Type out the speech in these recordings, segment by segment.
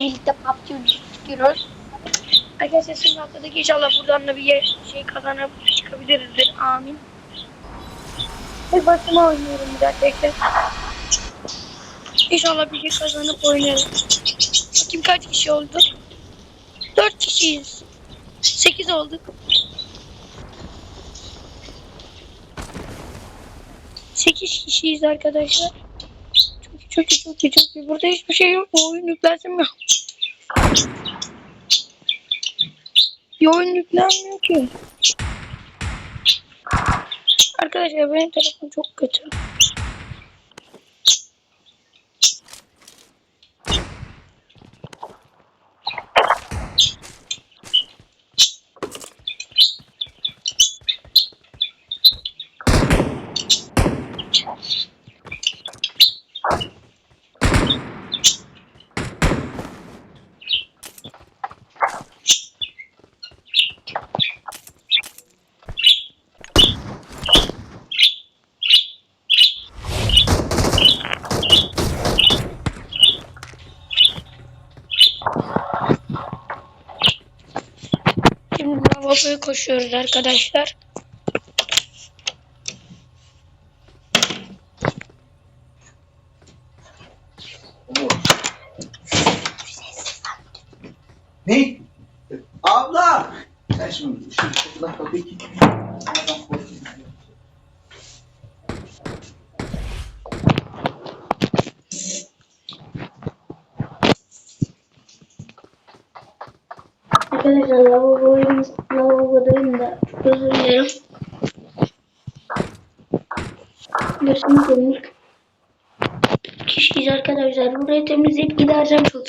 birlikte PUBG çıkıyoruz. Arkadaşlar şimdi haftadaki inşallah buradan da bir yer, şey kazanıp çıkabilirizdir. Amin. Tek başıma oynuyorum dakika. İnşallah bir şey kazanıp oynarım. Bakayım kaç kişi olduk? 4 kişiyiz. 8 olduk. Sekiz kişiyiz arkadaşlar. Çok iyi, çok iyi, çok iyi. Burada hiçbir şey yok. Bu oyun yüklensin mi? Bir oyun yüklenmiyor ki. Arkadaşlar benim telefon çok kötü. Lavaboya koşuyoruz arkadaşlar. Ne? Abla! Ben şimdi şu kapıdan kapıyı. Arkadaşlar çok özür dilerim. Gözüm dönük. Kişiyiz arkadaşlar. Burayı temizleyip gidereceğim çok.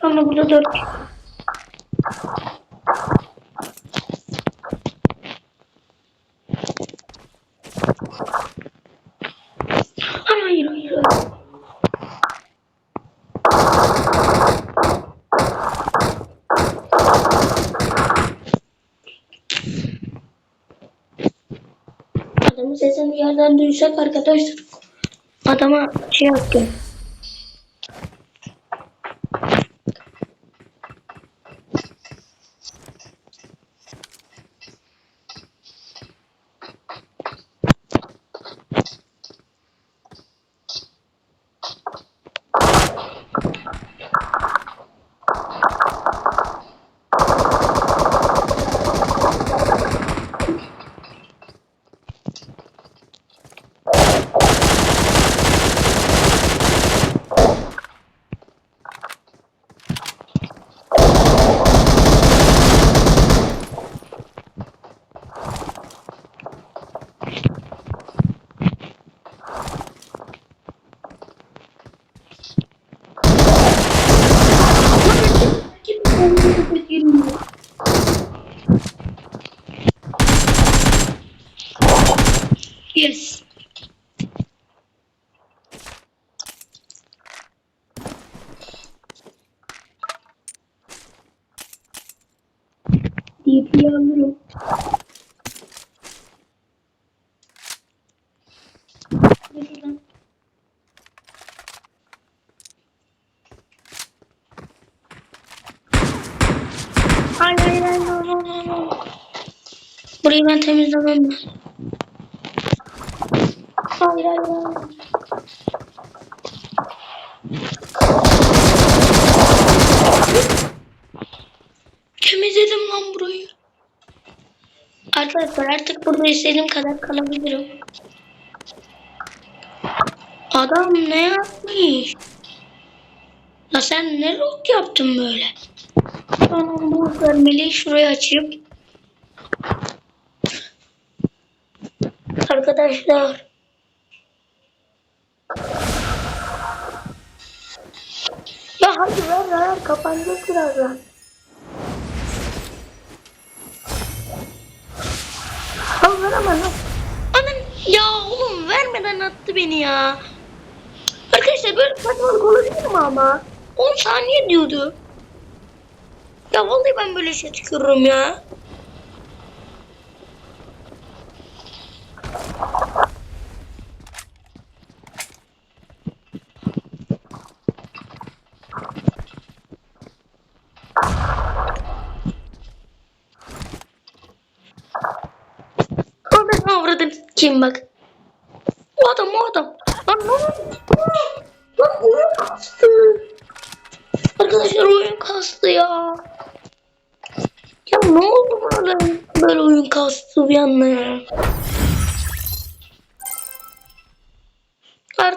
Şu anda burada dört kişi. Hayır hayır hayır. Adamın sesini yerden duysak arkadaşlar. Adama şey yaptım. потрібні Hayır hayır hayır. Burayı ben temizlemem lazım. Hayır hayır hayır. Temizledim lan burayı. Arkadaşlar artık burada istediğim kadar kalabilirim. Adam ne yapmış? La sen ne loot yaptın böyle? Tamam bu vermeliyi şuraya açayım. Arkadaşlar. Ya hadi ver ver kapanacak birazdan. Al ver ama lan. Anam ya oğlum vermeden attı beni ya. Arkadaşlar böyle saçmalık olabilir mi ama? 10 saniye diyordu. Ya vallahi ben böyle şey tükürürüm ya. Kim bak.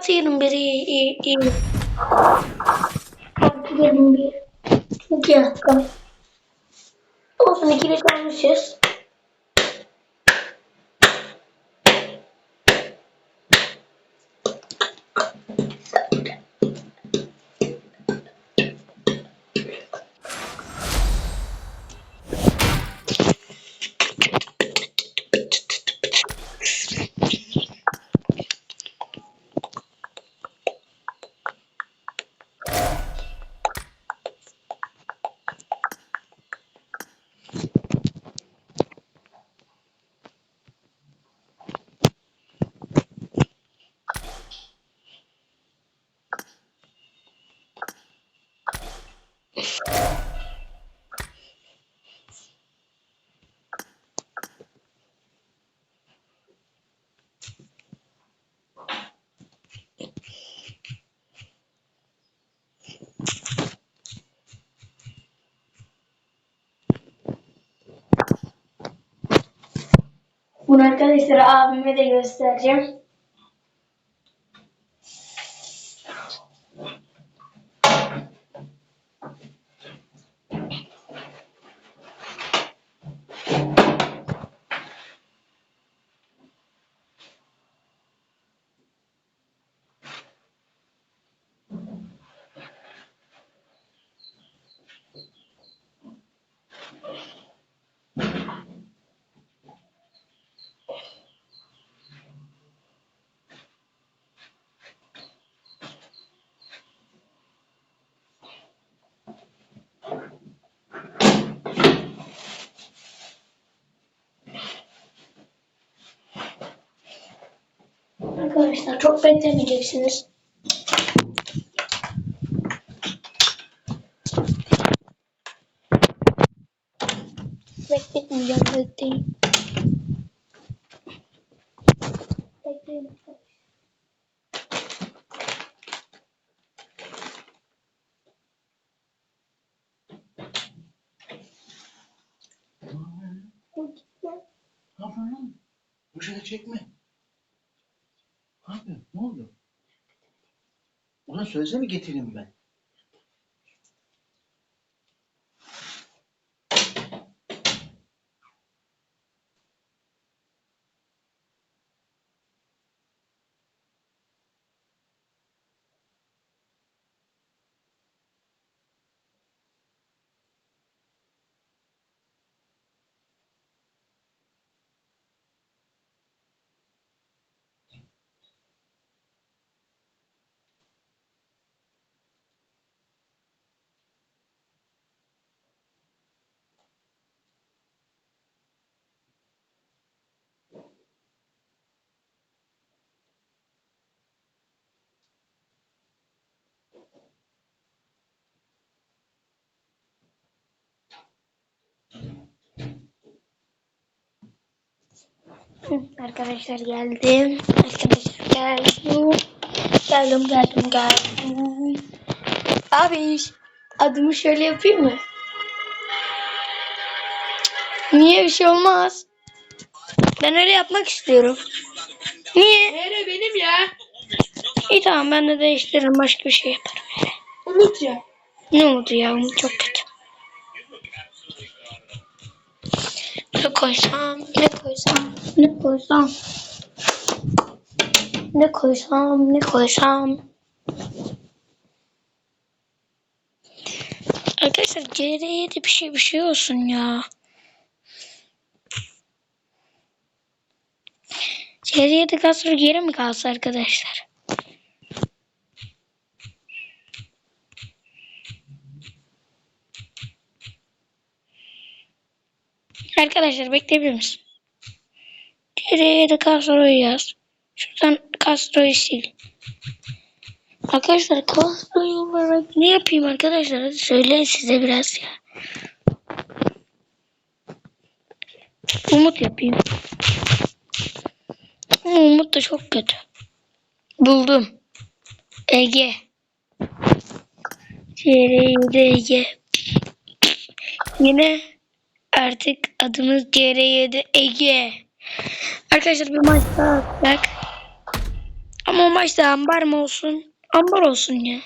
Artı 21 iyi iyi iyi. Artı 21. Çok iyi hatta. Olsun ikili kalmışız. Bunu arkadaşlar abime de göstereceğim. Arkadaşlar çok beklemeyeceksiniz. Bekletmeyeceğim, bekleyin. Bekleyin. Lan? Bu şeyleri çekme. Ne yapıyorsun? Ne oldu? Ulan söylesene getireyim ben. Arkadaşlar geldim. Arkadaşlar geldim. Geldim geldim geldim. Abi adımı şöyle yapayım mı? Niye bir şey olmaz? Ben öyle yapmak istiyorum. Niye? Nere benim ya? İyi tamam ben de değiştiririm başka bir şey yaparım. Umut ya. Ne oldu ya bu çok kötü. Koysam, ne koysam, ne koysam. Ne koysam, ne koysam. Arkadaşlar geriye de bir şey bir şey olsun ya. Geriye de kalsa geri mi kalsa arkadaşlar? Arkadaşlar bekleyebilir misin? Geriye de Castro'yu yaz. Şuradan Castro'yu sil. Arkadaşlar Castro'yu olarak ne yapayım arkadaşlar? Hadi söyleyin size biraz ya. Umut yapayım. mod da çok kötü. Buldum. Ege. CR7 Ege. Yine artık adımız CR7 Ege. Arkadaşlar bir maç daha atacak. Ama o maçta ambar mı olsun? Ambar olsun ya.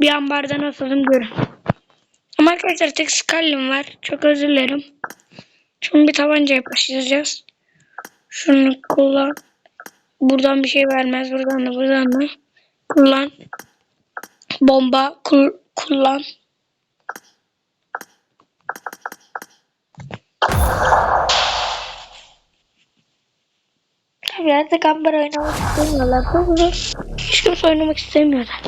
Bir ambardan atalım görün. Ama arkadaşlar tek skallim var. Çok özür dilerim. Şimdi bir tabancaya başlayacağız. Şunu kullan. Buradan bir şey vermez. Buradan da buradan da. Kullan. Bomba kul kullan. Tabii artık ambar oynamak istemiyorlar. Hiç kimse oynamak istemiyorlar.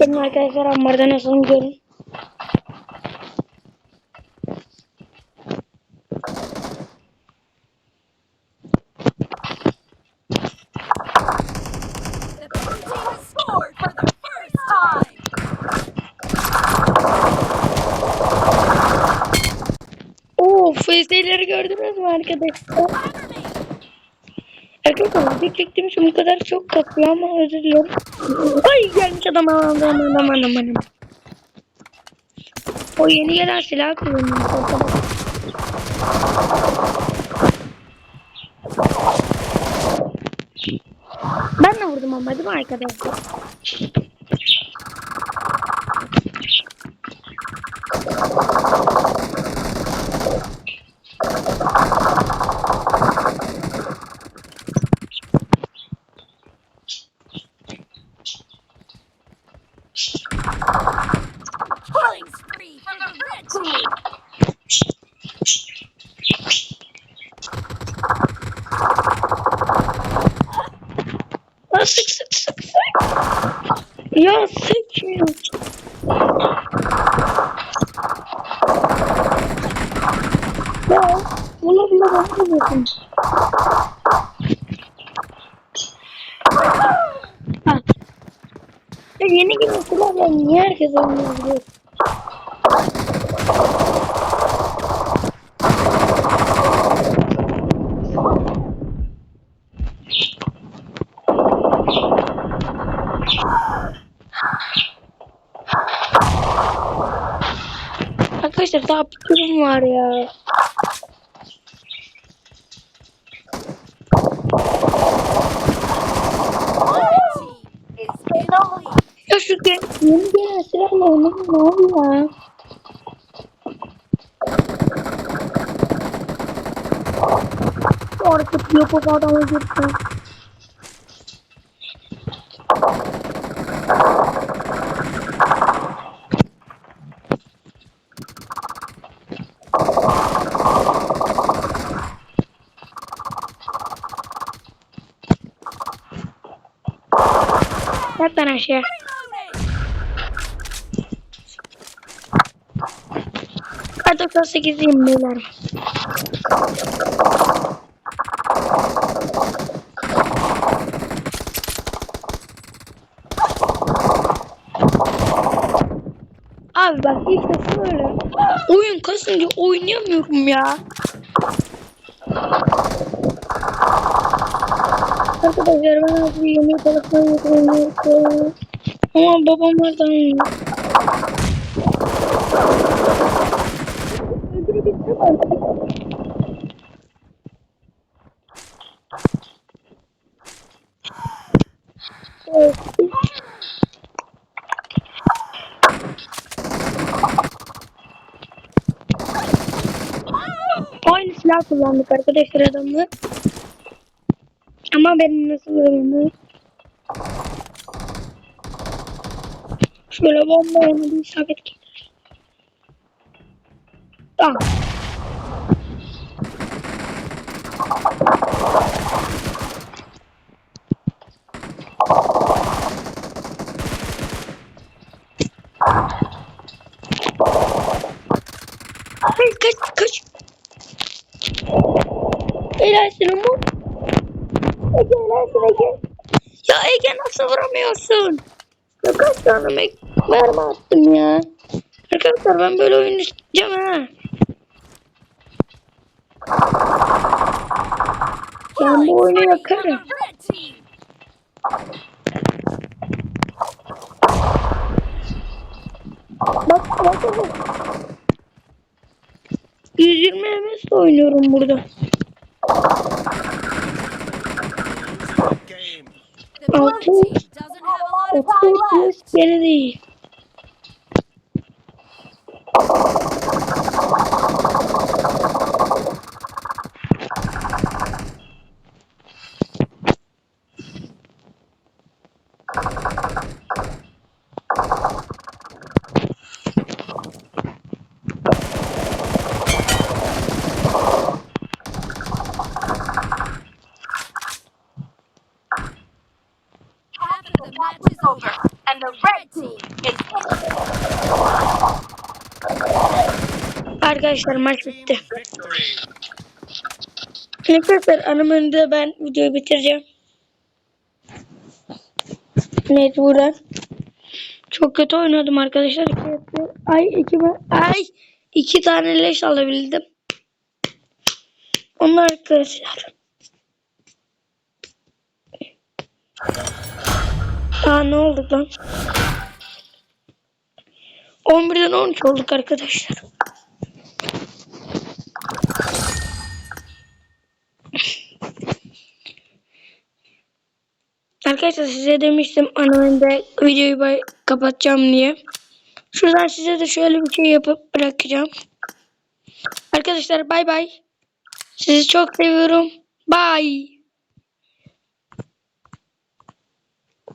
Benim arkadaşlar ambarda nasıl görün. FS'leri gördünüz mü arkadaşlar? Arkadaşlar bir çektiğim için bu kadar çok katıyor ama özür dilerim. Ay gelmiş adam aman aman aman aman. O yeni gelen silah kullanıyor. Ben de vurdum ama değil mi arkadaşlar? Ya sık ya. Bana bakın. Ha. Ya yeni gibi silahla niye herkes oynayabiliyor? Arkadaşlar daha durum var ya. Ya şu ge- yeni silahla oynamam ne oluyor? Artık yapıp adama girdim. Yat lan aşağı. Reloading. Hadi 98'liyim beyler. Abi bak ilk defa öyle. Oyun kasınca oynayamıyorum ya. Arkadaşlar ben az bir yemeği telefonu yapıyorum. Ama babamlar da oynuyor. Evet. Aynı silah kullandık arkadaşlar adamla. Ama beni nasıl vuruyorlar? Şöyle bomba oynadı isabet gelir. Tamam. Hayır kaç kaç. Helal senin bu. Ege helalsin Ege. Ya Ege nasıl vuramıyorsun? Ya kaç tane mek- mermi attım ya. Arkadaşlar ben böyle oyun isteyeceğim ha. Ben bu oyunu yakarım. Bak bak bak. 120 MS oynuyorum burada. The blue Altı. team doesn't over, and the red team is Arkadaşlar maç bitti. Arkadaşlar anım önünde ben videoyu bitireceğim. Mecburen. Çok kötü oynadım arkadaşlar. İki, ay iki, ay iki tane leş alabildim. Onlar arkadaşlar. Aa ne olduk lan? 11'den 13 olduk arkadaşlar. Arkadaşlar size demiştim annemde videoyu kapatacağım diye. Şuradan size de şöyle bir şey yapıp bırakacağım. Arkadaşlar bay bay. Sizi çok seviyorum. Bye.